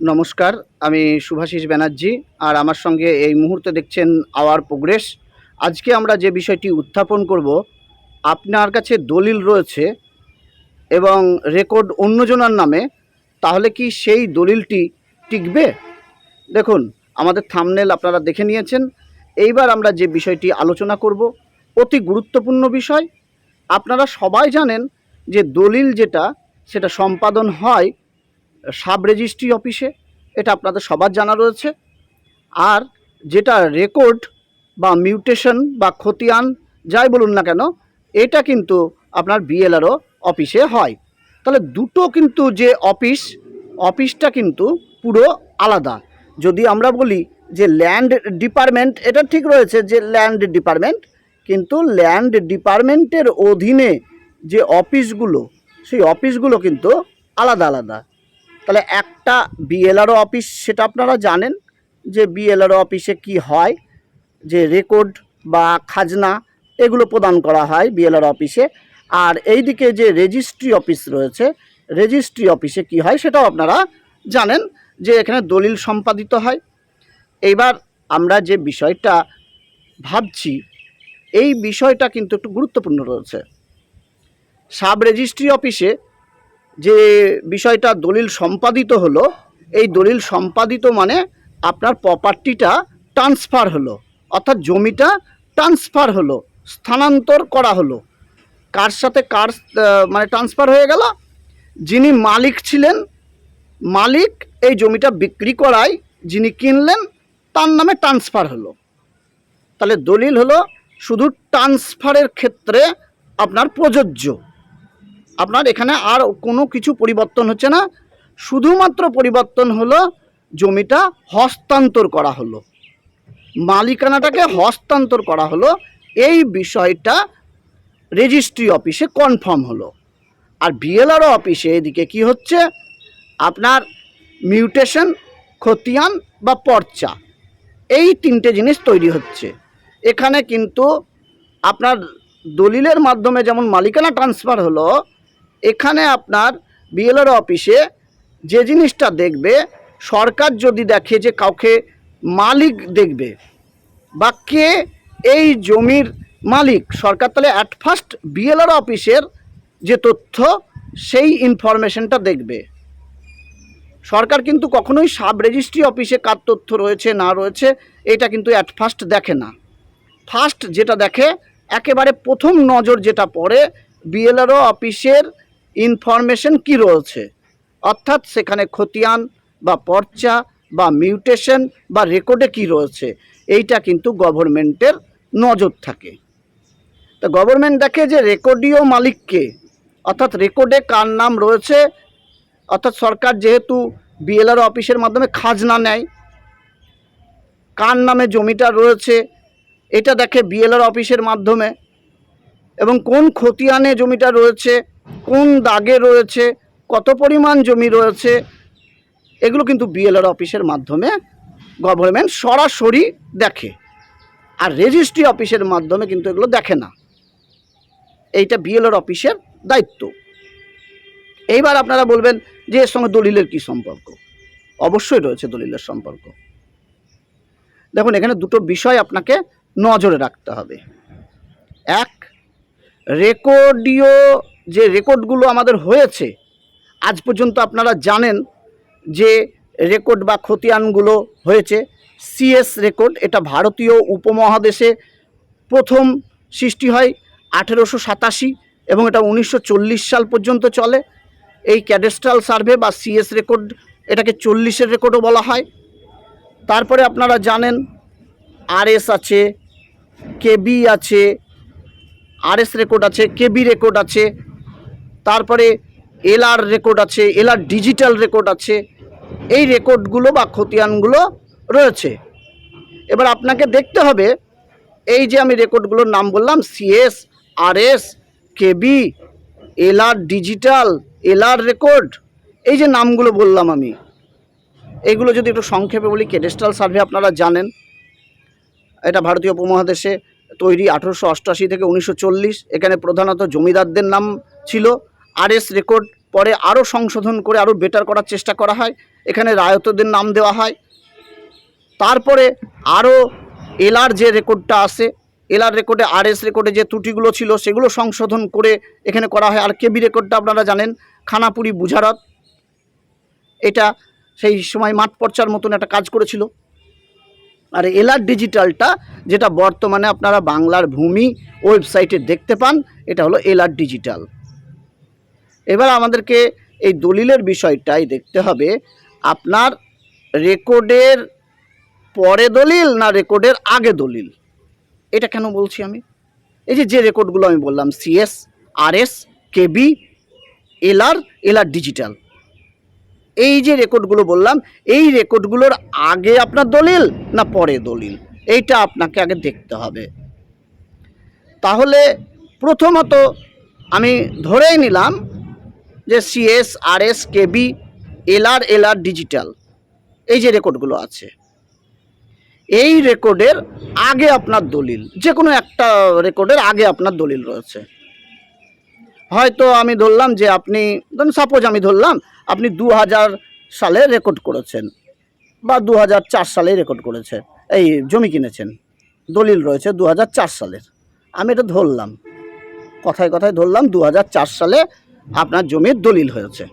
নমস্কার, আমি শুভাশিস ব্যানার্জি, আর আমার সঙ্গে এই মুহূর্তে দেখছেন আওয়ার প্রোগ্রেস। আজকে আমরা যে বিষয়টি উত্থাপন করব, আপনার কাছে দলিল রয়েছে এবং রেকর্ড অন্যজনার নামে, তাহলে কি সেই দলিলটি টিকবে? দেখুন, আমাদের থামনেল আপনারা দেখে নিয়েছেন। এইবার আমরা যে বিষয়টি আলোচনা করব, অতি গুরুত্বপূর্ণ বিষয়। আপনারা সবাই জানেন যে দলিল যেটা, সেটা সম্পাদন হয় সাব রেজিস্ট্রি অফিসে, এটা আপনাদের সবার জানা রয়েছে। আর যেটা রেকর্ড বা মিউটেশন বা খতিয়ান যাই বলুন না কেন, এটা কিন্তু আপনার বিএলআরও অফিসে হয়। তাহলে দুটো কিন্তু যে অফিস, অফিসটা কিন্তু পুরো আলাদা। যদি আমরা বলি যে ল্যান্ড ডিপার্টমেন্ট, এটা ঠিক রয়েছে যে ল্যান্ড ডিপার্টমেন্ট, কিন্তু ল্যান্ড ডিপার্টমেন্টের অধীনে যে অফিসগুলো, সেই অফিসগুলো কিন্তু আলাদা আলাদা। তাহলে একটা বিএলআরও অফিস সেটা আপনারা জানেন যে বিএলআরও অফিসে কি হয়? যে রেকর্ড বা খাজনা এগুলো প্রদান করা হয় বিএলআর অফিসে আর এইদিকে যে রেজিস্ট্রি অফিস রয়েছে রেজিস্ট্রি অফিসে কি হয় সেটাও আপনারা জানেন যে এখানে দলিল সম্পাদিত হয়। এইবার আমরা যে বিষয়টা ভাবছি, এই বিষয়টা কিন্তু একটু গুরুত্বপূর্ণ রয়েছে। সাব রেজিস্ট্রি অফিসে যে বিষয়টা দলিল সম্পাদিত হলো, এই দলিল সম্পাদিত মানে আপনার প্রপার্টিটা ট্রান্সফার হলো, অর্থাৎ জমিটা ট্রান্সফার হলো, স্থানান্তর করা হলো। কার সাথে কার মানে ট্রান্সফার হয়ে গেল? যিনি মালিক ছিলেন, মালিক এই জমিটা বিক্রি করায় যিনি কিনলেন, তার নামে ট্রান্সফার হলো। তাহলে দলিল হলো শুধু ট্রান্সফারের ক্ষেত্রে আপনার প্রযোজ্য। আপনার এখানে আর কোনো কিছু পরিবর্তন হচ্ছে না। শুধুমাত্র পরিবর্তন হলো জমিটা হস্তান্তর করা হলো। মালিকানাটাকে হস্তান্তর করা হলো। এই বিষয়টা রেজিস্ট্রি অফিসে কনফার্ম হলো। আর বিএলআরও অফিসে এদিকে কি হচ্ছে? আপনার মিউটেশন, খতিয়ান বা পর্চা, এই তিনটে জিনিস তৈরি হচ্ছে। এখানে কিন্তু আপনার দলিলের মাধ্যমে যেমন মালিকানা ট্রান্সফার হলো এখানে আপনার বিএলআর অফিসে যে জিনিসটা দেখবে, সরকার যদি দেখে যে কাউকে মালিক দেখবে বা কে এই জমির মালিক, সরকার তাহলে অ্যাট ফার্স্ট বিএলআর অফিসের যে তথ্য, সেই ইনফরমেশনটা দেখবে। সরকার কিন্তু কখনোই সাব রেজিস্ট্রি অফিসে কার তথ্য রয়েছে, না রয়েছে, এটা কিন্তু অ্যাট ফার্স্ট দেখে না। ফার্স্ট যেটা দেখে, একেবারে প্রথম নজর যেটা পড়ে বিএলআরও অফিসের ইনফরমেশন কি রয়েছে? অর্থাৎ সেখানে খতিয়ান বা পর্চা বা মিউটেশন বা রেকর্ডে কি রয়েছে? এইটা কিন্তু গভর্নমেন্টের নজর থাকে। তা গভর্নমেন্ট দেখে যে রেকর্ডীয় মালিককে, অর্থাৎ রেকর্ডে কার নাম রয়েছে, অর্থাৎ সরকার যেহেতু বিএলআর অফিসের মাধ্যমে খাজনা নেয়, কার নামে জমিটা রয়েছে, এটা দেখে বিএলআর অফিসের মাধ্যমে, এবং কোন খতিয়ানে জমিটা রয়েছে কোন দাগে রয়েছে, কত পরিমাণ জমি রয়েছে, এগুলো কিন্তু বিএলআর অফিসের মাধ্যমে গভর্নমেন্ট সরাসরি দেখে। আর রেজিস্ট্রি অফিসের মাধ্যমে কিন্তু এগুলো দেখে না। এইটা বিএলআর অফিসের দায়িত্ব। এইবার আপনারা বলবেন যে এর সঙ্গে দলিলের কি সম্পর্ক? অবশ্যই রয়েছে দলিলের সম্পর্ক। দেখুন, এখানে দুটো বিষয় আপনাকে নজরে রাখতে হবে। এক রেকর্ডীয় যে রেকর্ডগুলো আমাদের হয়েছে, আজ পর্যন্ত আপনারা জানেন যে রেকর্ড বা খতিয়ানগুলো হয়েছে। সিএস রেকর্ড, এটা ভারতীয় উপমহাদেশে প্রথম সৃষ্টি হয় আঠেরোশো সাতাশি এবং এটা উনিশশো চল্লিশ সাল পর্যন্ত চলে। এই ক্যাডেস্ট্রাল সার্ভে বা সিএস রেকর্ড, এটাকে চল্লিশের রেকর্ডও বলা হয়। তারপরে আপনারা জানেন আরএস আছে কেবি আছে আরএস রেকর্ড আছে কেবি রেকর্ড আছে তারপরে এলআর রেকর্ড আছে, এলআর ডিজিটাল রেকর্ড আছে, এই রেকর্ডগুলো বা খতিয়ানগুলো রয়েছে। এবার আপনাকে দেখতে হবে, এই যে আমি রেকর্ডগুলোর নাম বললাম CS RS KB LR digital LR record এই যে নামগুলো বললাম আমি। এইগুলো যদি একটু সংক্ষেপে বলি কেডেস্ট্রাল সার্ভে আপনারা জানেন। এটা ভারতীয় উপমহাদেশে তৈরি আঠেরোশো অষ্টআশি থেকে উনিশশো চল্লিশ, এখানে প্রধানত জমিদারদের নাম ছিল। আরএস রেকর্ড পরে আরও সংশোধন করে আরও বেটার করার চেষ্টা করা হয়। এখানে রায়তদের নাম দেওয়া হয়। তারপরে আরও এলার যে রেকর্ডটা আসে এলার রেকর্ডে আরএস রেকর্ডে যে ত্রুটিগুলো ছিল সেগুলো সংশোধন করে এখানে করা হয়। আর কেবি রেকর্ডটা আপনারা জানেন, খানাপুরি, বুঝারত। এটা সেই সময় মাঠ পর্চার মতন একটা কাজ করেছিল। আর এলার ডিজিটালটা যেটা বর্তমানে আপনারা বাংলার ভূমি ওয়েবসাইটে দেখতে পান, এটা হলো এলার ডিজিটাল। এবার আমাদেরকে এই দলিলের বিষয়টাই দেখতে হবে, আপনার রেকর্ডের পরে দলিল না রেকর্ডের আগে দলিল? এটা কেন বলছি আমি? এই যে যে রেকর্ডগুলো আমি বললাম CS RS KB LR LR digital এই যে রেকর্ডগুলো বললাম, এই রেকর্ডগুলোর আগে আপনার দলিল না পরে দলিল? এইটা আপনাকে আগে দেখতে হবে। তাহলে প্রথমত আমি ধরেই নিলাম যে CS RS KB LR LR digital এই যে রেকর্ডগুলো আছে। এই রেকর্ডের আগে আপনার দলিল যে কোনো একটা রেকর্ডের আগে আপনার দলিল রয়েছে। হয়তো আমি ধরলাম যে আপনি, ধরুন সাপোজ আমি ধরলাম, আপনি দু হাজার সালে রেকর্ড করেছেন বা দু হাজার চার সালে রেকর্ড করেছেন এই জমি কিনেছেন, দলিল রয়েছে দু হাজার চার সালের। আমি এটা ধরলাম, কথায় কথায় ধরলাম দু হাজার চার সালে আপনার জমির দলিল হয়েছে।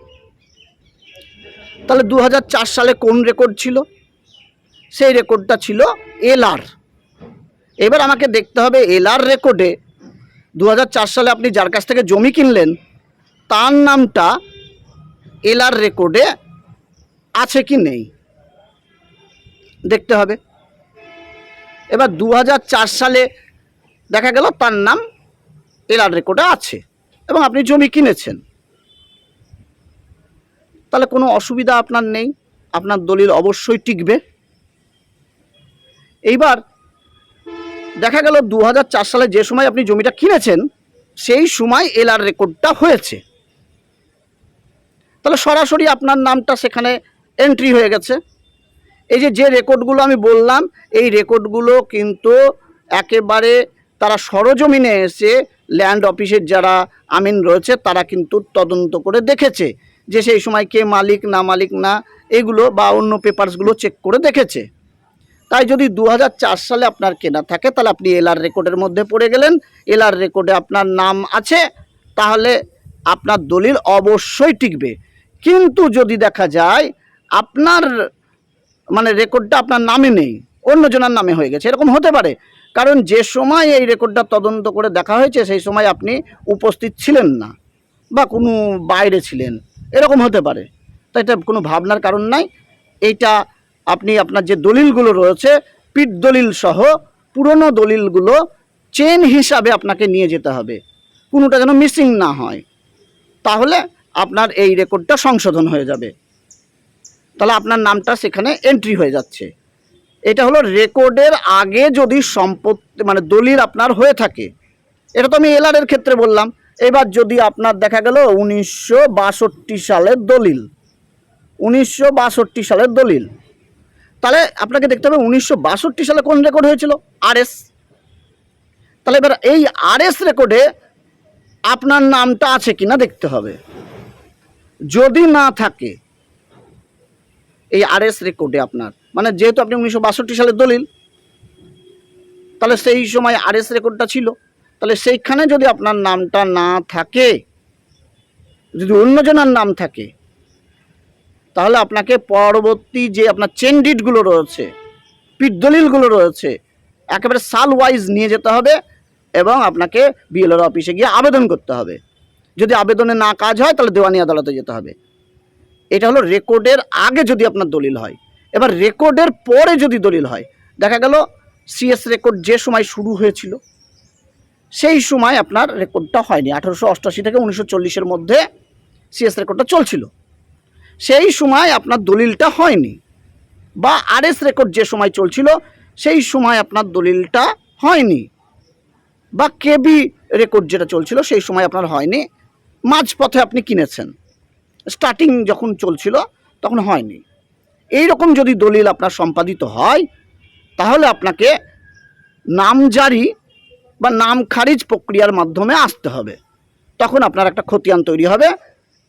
তাহলে দু হাজার চার সালে কোন রেকর্ড ছিল? সেই রেকর্ডটা ছিল এলআর। এবার আমাকে দেখতে হবে এলআর রেকর্ডে দু হাজার চার সালে আপনি যার কাছ থেকে জমি কিনলেন, তার নামটা এলআর রেকর্ডে আছে কি নেই? দেখতে হবে। এবার দু হাজার চার সালে দেখা গেল তার নাম এলআর রেকর্ডে আছে। এবং আপনি জমি কিনেছেন। তাহলে কোনো অসুবিধা আপনার নেই। আপনার দলিল অবশ্যই টিকবে। এইবার দেখা গেল দু হাজার চার সালে যে সময় আপনি জমিটা কিনেছেন, সেই সময় এলআর রেকর্ডটা হয়েছে। তাহলে সরাসরি আপনার নামটা সেখানে এন্ট্রি হয়ে গেছে। এই যে যে রেকর্ডগুলো আমি বললাম, এই রেকর্ডগুলো কিন্তু একেবারে তারা সরজমিনে এসে ল্যান্ড অফিসের যারা আমিন রয়েছে, তারা কিন্তু তদন্ত করে দেখেছে যে সেই সময় কে মালিক, না মালিক, না এগুলো বা অন্য পেপারসগুলো চেক করে দেখেছে। তাই যদি দু হাজার চার সালে আপনার কেনা থাকে, তাহলে আপনি এলআর রেকর্ডের মধ্যে পড়ে গেলেন। এলআর রেকর্ডে আপনার নাম আছে, তাহলে আপনার দলিল অবশ্যই টিকবে। কিন্তু যদি দেখা যায় আপনার মানে রেকর্ডটা আপনার নামে নেই, অন্যজনের নামে হয়ে গেছে, এরকম হতে পারে। কারণ যে সময় এই রেকর্ডটা তদন্ত করে দেখা হয়েছে, সেই সময় আপনি উপস্থিত ছিলেন না বা কোনো বাইরে ছিলেন। এরকম হতে পারে। তো এটা কোনো ভাবনার কারণ নাই। এইটা আপনি আপনার যে দলিলগুলো রয়েছে, পিঠ দলিল সহ পুরনো দলিলগুলো চেন হিসাবে আপনাকে নিয়ে যেতে হবে। কোনোটা যেন মিসিং না হয়। তাহলে আপনার এই রেকর্ডটা সংশোধন হয়ে যাবে। তাহলে আপনার নামটা সেখানে এন্ট্রি হয়ে যাচ্ছে। এটা হলো রেকর্ডের আগে যদি সম্পত্তি মানে দলিল আপনার হয়ে থাকে। এটা তো আমি এলআরের ক্ষেত্রে বললাম। এবার যদি আপনার দেখা গেল উনিশশো বাষট্টি সালের দলিল। উনিশশো বাষট্টি সালের দলিল। তাহলে আপনাকে দেখতে হবে উনিশশো বাষট্টি সালে কোন রেকর্ড হয়েছিল? আরএস। তাহলে এবার এই আরএস রেকর্ডে আপনার নামটা আছে কিনা দেখতে হবে। যদি না থাকে, এই আরএস রেকর্ডে আপনার মানে যেহেতু আপনি উনিশশো বাষট্টি সালের দলিল, তাহলে সেই সময় আরএস রেকর্ডটা ছিল। তাহলে সেইখানে যদি আপনার নামটা না থাকে, যদি অন্যজনের নাম থাকে, তাহলে আপনাকে পরবর্তী যে আপনার চেন ডিটগুলো রয়েছে, পিঠ দলিলগুলো রয়েছে, একেবারে সাল ওয়াইজ নিয়ে যেতে হবে এবং আপনাকে বিএলআর অফিসে গিয়ে আবেদন করতে হবে। যদি আবেদনে না কাজ হয়, তাহলে দেওয়ানি আদালতে যেতে হবে। এটা হলো রেকর্ডের আগে যদি আপনার দলিল হয়। এবার রেকর্ডের পরে যদি দলিল হয়, দেখা গেল সিএস রেকর্ড যে সময় শুরু হয়েছিল, সেই সময় আপনার রেকর্ডটা হয়নি। আঠারোশো অষ্টাশি থেকে উনিশশো চল্লিশের মধ্যে সিএস রেকর্ডটা চলছিল। সেই সময় আপনার দলিলটা হয়নি বা আরএস রেকর্ড যে সময় চলছিল, সেই সময় আপনার দলিলটা হয়নি বা কেবি রেকর্ড যেটা চলছিল, সেই সময় আপনার হয়নি। মাঝপথে আপনি কিনেছেন। স্টার্টিং যখন চলছিল, তখন হয়নি। এই রকম যদি দলিল আপনার সম্পাদিত হয়, তাহলে আপনাকে নামজারি বা নাম খারিজ প্রক্রিয়ার মাধ্যমে আসতে হবে। তখন আপনার একটা খতিয়ান তৈরি হবে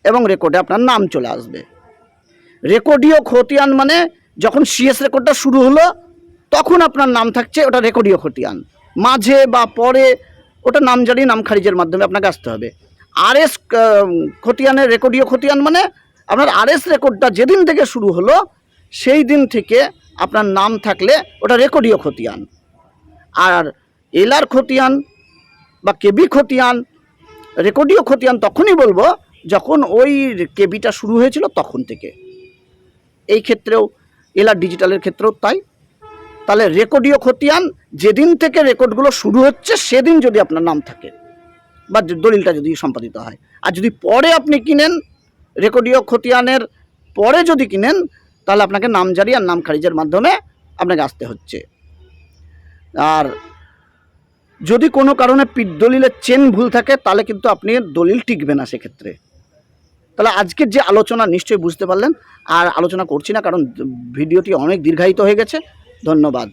এবং রেকর্ডে আপনার নাম চলে আসবে। রেকর্ডীয় খতিয়ান মানে যখন সিএস রেকর্ডটা শুরু হলো, তখন আপনার নাম থাকছে ওটা রেকর্ডীয় খতিয়ান। মাঝে বা পরে ওটা নামজারি নাম খারিজের মাধ্যমে আপনাকে আসতে হবে। আর এস খতিয়ানের রেকর্ডীয় খতিয়ান মানে আপনার আর এস রেকর্ডটা যেদিন থেকে শুরু হলো সেই দিন থেকে আপনার নাম থাকলে ওটা রেকর্ডীয় খতিয়ান। আর এলআর খতিয়ান বা কেবি খতিয়ান, রেকর্ডীয় খতিয়ান তখনই বলব যখন ওই কেবিটা শুরু হয়েছিল তখন থেকে। এই ক্ষেত্রেও, এলআর ডিজিটালের ক্ষেত্রেও তাই। তাহলে রেকর্ডীয় খতিয়ান, যেদিন থেকে রেকর্ডগুলো শুরু হচ্ছে সেদিন যদি আপনার নাম থাকে বা দলিলটা যদি সম্পাদিত হয়। আর যদি পরে আপনি কিনেন, রেকর্ডীয় খতিয়ানের পরে যদি কিনেন তাহলে আপনাকে নাম জারি আর নাম খারিজের মাধ্যমে আপনাকে আসতে হচ্ছে। আর যদি কোনো কারণে পিঠ দলিলের চেন ভুল থাকে, তাহলে কিন্তু আপনি দলিল টিকবে না সেক্ষেত্রে। তাহলে আজকের যে আলোচনা নিশ্চয়ই বুঝতে পারলেন, আর আলোচনা করছি না, কারণ ভিডিওটি অনেক দীর্ঘায়িত হয়ে গেছে। ধন্যবাদ।